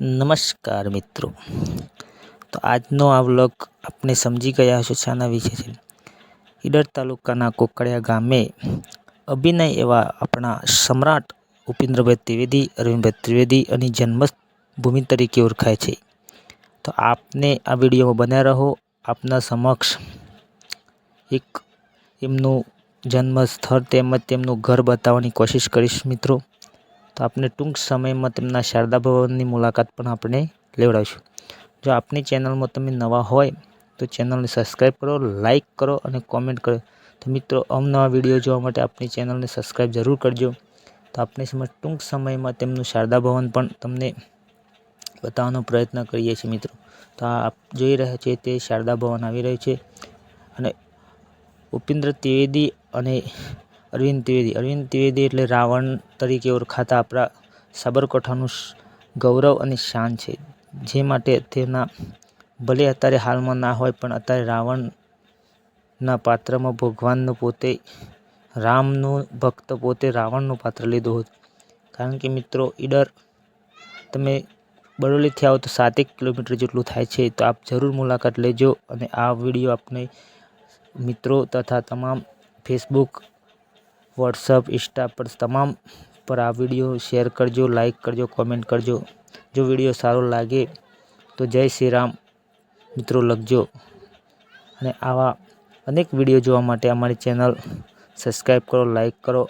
નમસ્કાર મિત્રો. તો આજનો આ વ્લોગ આપણે સમજી ગયા હશો શાના વિશે છે. ઈડર તાલુકાના કોકડિયા ગામે અભિનય એવા આપણા સમ્રાટ ઉપેન્દ્રભાઈ ત્રિવેદી, અરવિંદભાઈ ત્રિવેદી અને જન્મભૂમિ તરીકે ઓળખાય છે. તો આપને આ વિડીયોમાં બન્યા રહો. આપના સમક્ષ એક એમનું જન્મ સ્થળ તેમજ તેમનું ઘર બતાવવાની કોશિશ કરીશ મિત્રો. તો આપણે ટૂંક સમયમાં તેમના શારદા ભવનની મુલાકાત પણ આપણે લેવડાવીશું. જો આપની ચેનલમાં તમે નવા હોય, તો ચેનલને સબસ્ક્રાઈબ કરો, લાઇક કરો અને કોમેન્ટ કરો. તો મિત્રો અવનવા વીડિયો જોવા માટે આપણી ચેનલને સબસ્ક્રાઈબ જરૂર કરજો. તો આપણે સમય, ટૂંક સમયમાં તેમનું શારદા ભવન પણ તમને બતાવવાનો પ્રયત્ન કરીએ છીએ મિત્રો. તો આ આપ જોઈ રહ્યા છે તે શારદા ભવન આવી રહ્યું છે. અને ઉપેન્દ્ર ત્રિવેદી અને અરવિંદ ત્રિવેદી. અરવિંદ ત્રિવેદી એટલે રાવણ તરીકે ઓળખાતા આપણા સાબરકાંઠાનું ગૌરવ અને શાન છે. જે માટે તેના ભલે અત્યારે હાલમાં ના હોય, પણ અત્યારે રાવણના પાત્રમાં ભગવાનનું પોતે, રામનું ભક્ત પોતે રાવણનું પાત્ર લીધું હતું. કારણ કે મિત્રો, ઈડર તમે બરોલીથી આવો તો સાતેક કિલોમીટર જેટલું થાય છે, તો આપ જરૂર મુલાકાત લેજો અને આ વીડિયો આપને મિત્રો તથા તમામ ફેસબુક વોટ્સઅપ, ઇન્સ્ટા પર તમામ પર આ વીડિયો શેર કરજો, લાઈક કરજો, કોમેન્ટ કરજો. જો વીડિયો સારો લાગે તો જય શ્રી રામ. મિત્રો, લખજો. અને આવા અનેક વીડિયો જોવા માટે અમારી ચેનલ સબસ્ક્રાઈબ કરો, લાઈક કરો.